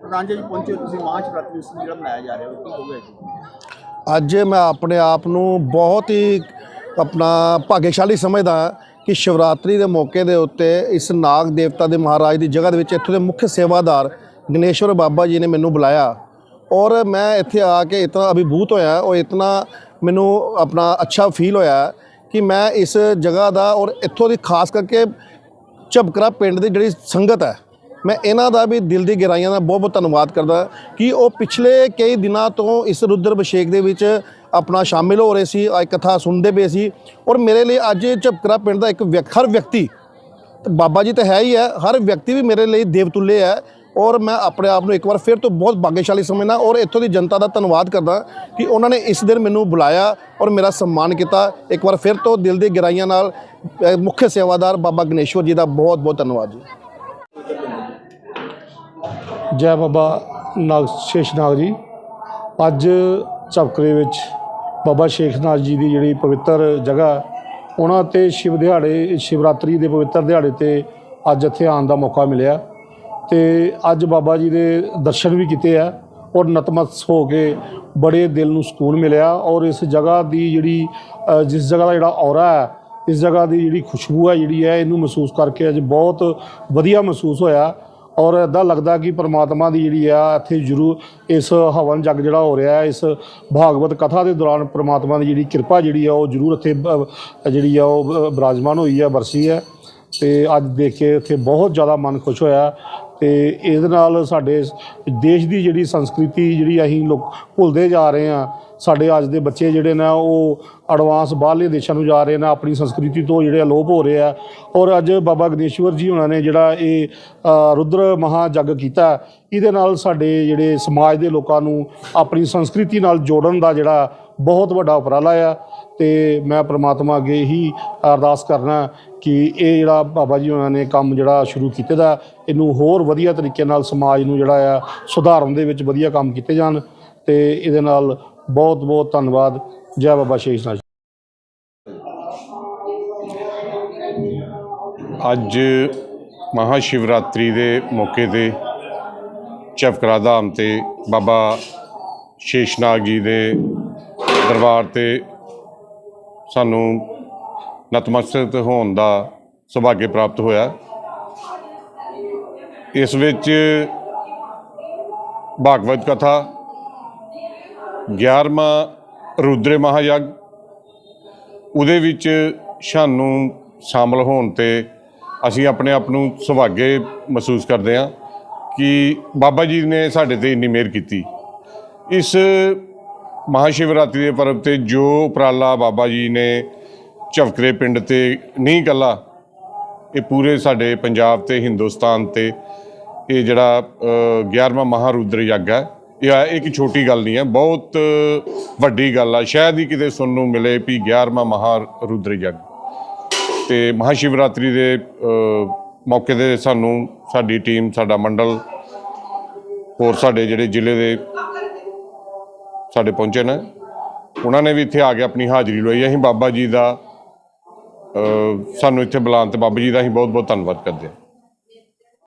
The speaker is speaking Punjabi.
ਪ੍ਰਧਾਨ ਜੀ ਪਹੁੰਚੇ ਤੁਸੀਂ ਮਾਰਚ ਰਾਤਰੀ ਉਸ ਜਿਹੜਾ ਮਨਾਇਆ ਜਾ ਰਿਹਾ, ਉਹ ਕੀ ਹੋ ਜੀ? ਅੱਜ ਮੈਂ ਆਪਣੇ ਆਪ ਨੂੰ ਬਹੁਤ ਹੀ ਆਪਣਾ ਭਾਗਿਆਸ਼ਾਲੀ ਸਮਝਦਾ ਕਿ ਸ਼ਿਵਰਾਤਰੀ ਦੇ ਮੌਕੇ ਦੇ ਉੱਤੇ ਇਸ ਨਾਗ ਦੇਵਤਾ ਦੇ ਮਹਾਰਾਜ ਦੀ ਜਗ੍ਹਾ ਦੇ ਵਿੱਚ ਇੱਥੋਂ ਦੇ ਮੁੱਖ ਸੇਵਾਦਾਰ ਗਣੇਸ਼ਵਰ ਬਾਬਾ ਜੀ ਨੇ ਮੈਨੂੰ ਬੁਲਾਇਆ। ਔਰ ਮੈਂ ਇੱਥੇ ਆ ਕੇ ਇਤਨਾ ਅਭਿਭੂਤ ਹੋਇਆ ਔਰ ਇਤਨਾ ਮੈਨੂੰ ਆਪਣਾ ਅੱਛਾ ਫੀਲ ਹੋਇਆ ਕਿ ਮੈਂ ਇਸ ਜਗ੍ਹਾ ਦਾ ਔਰ ਇੱਥੋਂ ਦੀ ਖਾਸ ਕਰਕੇ ਝਬਕਰਾ ਪਿੰਡ ਦੀ ਜਿਹੜੀ ਸੰਗਤ ਹੈ ਮੈਂ ਇਹਨਾਂ ਦਾ ਵੀ ਦਿਲ ਦੀ ਗਹਿਰਾਈਆਂ ਦਾ ਬਹੁਤ ਬਹੁਤ ਧੰਨਵਾਦ ਕਰਦਾ ਕਿ ਉਹ ਪਿਛਲੇ ਕਈ ਦਿਨਾਂ ਤੋਂ ਇਸ ਰੁਦਰ ਅਭਿਸ਼ੇਕ ਦੇ ਵਿੱਚ ਆਪਣਾ ਸ਼ਾਮਿਲ ਹੋ ਰਹੇ ਸੀ ਅੱਜ ਕਥਾ ਸੁਣਦੇ ਪਏ ਸੀ ਔਰ ਮੇਰੇ ਲਈ ਅੱਜ ਝਪਕਰਾ ਪਿੰਡ ਦਾ ਇੱਕ ਵਿਅਕ- ਹਰ ਵਿਅਕਤੀ, ਬਾਬਾ ਜੀ ਤਾਂ ਹੈ ਹੀ ਹੈ, ਹਰ ਵਿਅਕਤੀ ਵੀ ਮੇਰੇ ਲਈ ਦੇਵਤੁੱਲੇ ਹੈ ਔਰ ਮੈਂ ਆਪਣੇ ਆਪ ਨੂੰ ਇੱਕ ਵਾਰ ਫਿਰ ਤੋਂ ਬਹੁਤ ਭਾਗਸ਼ਾਲੀ ਸਮਝਦਾ ਔਰ ਇੱਥੋਂ ਦੀ ਜਨਤਾ ਦਾ ਧੰਨਵਾਦ ਕਰਦਾ ਕਿ ਉਹਨਾਂ ਨੇ ਇਸ ਦਿਨ ਮੈਨੂੰ ਬੁਲਾਇਆ ਔਰ ਮੇਰਾ ਸਨਮਾਨ ਕੀਤਾ, ਇੱਕ ਵਾਰ ਫਿਰ ਤੋਂ ਦਿਲ ਦੀ ਗਹਿਰਾਈਆਂ ਨਾਲ ਮੁੱਖ ਸੇਵਾਦਾਰ ਬਾਬਾ ਗਣੇਸ਼ਵਰ ਜੀ ਦਾ ਬਹੁਤ ਬਹੁਤ ਧੰਨਵਾਦ ਜੀ। ਜੈ ਬਾਬਾ ਨਾਗ ਸ਼ੇਸ਼ਨਾਗ ਜੀ। ਅੱਜ ਚਪਕਰੇ ਵਿੱਚ ਬਾਬਾ ਸ਼ੇਖਨਾਥ ਜੀ ਦੀ ਜਿਹੜੀ ਪਵਿੱਤਰ ਜਗ੍ਹਾ, ਉਹਨਾਂ ਤੇ ਸ਼ਿਵ ਦਿਹਾੜੇ, ਸ਼ਿਵਰਾਤਰੀ ਦੇ ਪਵਿੱਤਰ ਦਿਹਾੜੇ ਤੇ ਅੱਜ ਇੱਥੇ ਆਉਣ ਦਾ ਮੌਕਾ ਮਿਲਿਆ। ਤੇ ਅੱਜ ਬਾਬਾ ਜੀ ਦੇ ਦਰਸ਼ਨ ਵੀ ਕੀਤੇ ਆ ਔਰ ਨਤਮਸਤਕ ਹੋ ਕੇ ਬੜੇ ਦਿਲ ਨੂੰ ਸਕੂਨ ਮਿਲਿਆ ਔਰ ਇਸ ਜਗ੍ਹਾ ਦੀ ਜਿਹੜੀ ਜਿਸ ਜਗ੍ਹਾ ਦਾ ਜਿਹੜਾ ਔਰਾ ਹੈ, ਇਸ ਜਗ੍ਹਾ ਦੀ ਜਿਹੜੀ ਖੁਸ਼ਬੂ ਹੈ ਜਿਹੜੀ ਹੈ, ਇਹਨੂੰ ਮਹਿਸੂਸ ਕਰਕੇ ਅੱਜ ਬਹੁਤ ਵਧੀਆ ਮਹਿਸੂਸ ਹੋਇਆ। ਔਰ ਇਦਾਂ ਲੱਗਦਾ ਕਿ ਪ੍ਰਮਾਤਮਾ ਦੀ ਜਿਹੜੀ ਆ, ਇੱਥੇ ਜ਼ਰੂਰ ਇਸ ਹਵਨ ਜਗ ਜਿਹੜਾ ਹੋ ਰਿਹਾ, ਇਸ ਭਾਗਵਤ ਕਥਾ ਦੇ ਦੌਰਾਨ ਪ੍ਰਮਾਤਮਾ ਦੀ ਜਿਹੜੀ ਕਿਰਪਾ ਜਿਹੜੀ ਆ, ਉਹ ਜ਼ਰੂਰ ਇੱਥੇ ਜਿਹੜੀ ਆ, ਉਹ ਬ- ਹੋਈ ਹੈ ਵਰਸੀ ਹੈ। ਤੇ ਅੱਜ ਦੇਖ ਕੇ ਇੱਥੇ ਬਹੁਤ ਜ਼ਿਆਦਾ ਮਨ ਖੁਸ਼ ਹੋਇਆ। ਤੇ ਇਹਦੇ ਨਾਲ ਸਾਡੇ ਦੇਸ਼ ਦੀ ਜਿਹੜੀ ਸੰਸਕ੍ਰਿਤੀ ਜਿਹੜੀ ਅਸੀਂ ਲੋਕ ਭੁੱਲਦੇ ਜਾ ਰਹੇ ਆ ਸਾਡੇ ਅੱਜ ਦੇ ਬੱਚੇ ਜਿਹੜੇ ਨੇ ਉਹ ਐਡਵਾਂਸ ਬਾਹਰਲੇ ਦੇਸ਼ਾਂ ਨੂੰ ਜਾ ਰਹੇ ਨੇ, ਆਪਣੀ ਸੰਸਕ੍ਰਿਤੀ ਤੋਂ ਜਿਹੜੇ ਅਲੋਪ ਹੋ ਰਹੇ ਆ। ਔਰ ਅੱਜ ਬਾਬਾ ਗਣੇਸ਼ਵਰ ਜੀ ਉਹਨਾਂ ਨੇ ਜਿਹੜਾ ਇਹ ਰੁਦਰ ਮਹਾ ਜੱਗ ਕੀਤਾ, ਇਹਦੇ ਨਾਲ ਸਾਡੇ ਜਿਹੜੇ ਸਮਾਜ ਦੇ ਲੋਕਾਂ ਨੂੰ ਆਪਣੀ ਸੰਸਕ੍ਰਿਤੀ ਨਾਲ ਜੋੜਨ ਦਾ ਜਿਹੜਾ ਬਹੁਤ ਵੱਡਾ ਉਪਰਾਲਾ ਆ ਤੇ ਮੈਂ ਪ੍ਰਮਾਤਮਾ ਅੱਗੇ ਹੀ ਅਰਦਾਸ ਕਰਨਾ ਕਿ ਇਹ ਜਿਹੜਾ ਬਾਬਾ ਜੀ ਉਹਨਾਂ ਨੇ ਕੰਮ ਜਿਹੜਾ ਸ਼ੁਰੂ ਕੀਤੇ ਦਾ, ਇਹਨੂੰ ਹੋਰ ਵਧੀਆ ਤਰੀਕੇ ਨਾਲ ਸਮਾਜ ਨੂੰ ਜਿਹੜਾ ਆ ਸੁਧਾਰਨ ਦੇ ਵਿੱਚ ਵਧੀਆ ਕੰਮ ਕੀਤੇ ਜਾਣ ਤੇ ਇਹਦੇ ਨਾਲ ਬਹੁਤ ਬਹੁਤ ਧੰਨਵਾਦ ਜੈ ਬਾਬਾ ਸ਼ੇਸ਼ਨਾਥ ਜੀ। ਅੱਜ ਮਹਾ ਸ਼ਿਵਰਾਤਰੀ ਦੇ ਮੌਕੇ ਤੇ ਚਵਕਰਾ ਧਾਮ ਤੇ ਬਾਬਾ ਸ਼ੇਸ਼ਨਾਗ ਜੀ ਦੇ ਦਰਬਾਰ ਤੇ ਸਾਨੂੰ ਨਤਮਸਤਕ ਹੋਣ ਦਾ ਸੁਭਾਗੇ ਪ੍ਰਾਪਤ ਹੋਇਆ। ਇਸ ਵਿੱਚ ਭਾਗਵਤ ਕਥਾ 11ਵਾਂ ਰੁਦਰੇ ਮਹਾਯਗ, ਉਹਦੇ ਵਿੱਚ ਸਾਨੂੰ ਸ਼ਾਮਲ ਹੋਣ ਤੇ ਅਸੀਂ ਆਪਣੇ ਆਪ ਨੂੰ ਸੁਭਾਗੇ ਮਹਿਸੂਸ ਕਰਦੇ ਹਾਂ ਕਿ ਬਾਬਾ ਜੀ ਨੇ ਸਾਡੇ ਤੇ ਇੰਨੀ ਮਿਹਰ ਕੀਤੀ। ਇਸ ਮਹਾਸ਼ਿਵਰਾਤਰੀ ਦੇ ਪਰਬ ਤੇ ਜੋ ਉਪਰਾਲਾ ਬਾਬਾ ਜੀ ਨੇ ਝਵਕਰੇ ਪਿੰਡ ਤੇ ਨਹੀਂ ਕੱਲਾ ਇਹ ਪੂਰੇ ਸਾਡੇ ਪੰਜਾਬ ਤੇ ਹਿੰਦੁਸਤਾਨ ਤੇ ਇਹ ਜਿਹੜਾ ਅ, 11ਵਾਂ ਮਹਾਰੁਦਰ ਯੱਗ ਹੈ ਇਹ ਆ- ਇੱਕ ਛੋਟੀ ਗੱਲ ਨਹੀਂ ਹੈ ਬਹੁਤ ਵੱਡੀ ਗੱਲ ਆ ਸ਼ਾਇਦ ਹੀ ਕਿਤੇ ਸੁਣਨ ਨੂੰ ਮਿਲੇ ਵੀ 11ਵਾਂ ਮਹਾਰੁਦਰ ਯੱਗ। ਤੇ ਮਹਾਸ਼ਿਵਰਾਤਰੀ ਦੇ ਮੌਕੇ ਤੇ ਸਾਨੂੰ ਸਾਡੀ ਟੀਮ ਸਾਡਾ ਮੰਡਲ ਹੋਰ ਸਾਡੇ ਜਿਹੜੇ ਜ਼ਿਲ੍ਹੇ ਦੇ ਸਾਡੇ ਪਹੁੰਚੇ ਨੇ। ਉਹਨਾਂ ਨੇ ਵੀ ਇੱਥੇ ਆ ਕੇ ਆਪਣੀ ਹਾਜ਼ਰੀ ਲਵਾਈ। ਅਸੀਂ ਬਾਬਾ ਜੀ ਦਾ ਸਾਨੂੰ ਇੱਥੇ ਬੁਲਾਉਣ ਤੇ ਬਾਬਾ ਜੀ ਦਾ ਅਸੀਂ ਬਹੁਤ ਬਹੁਤ ਧੰਨਵਾਦ ਕਰਦੇ ਹਾਂ।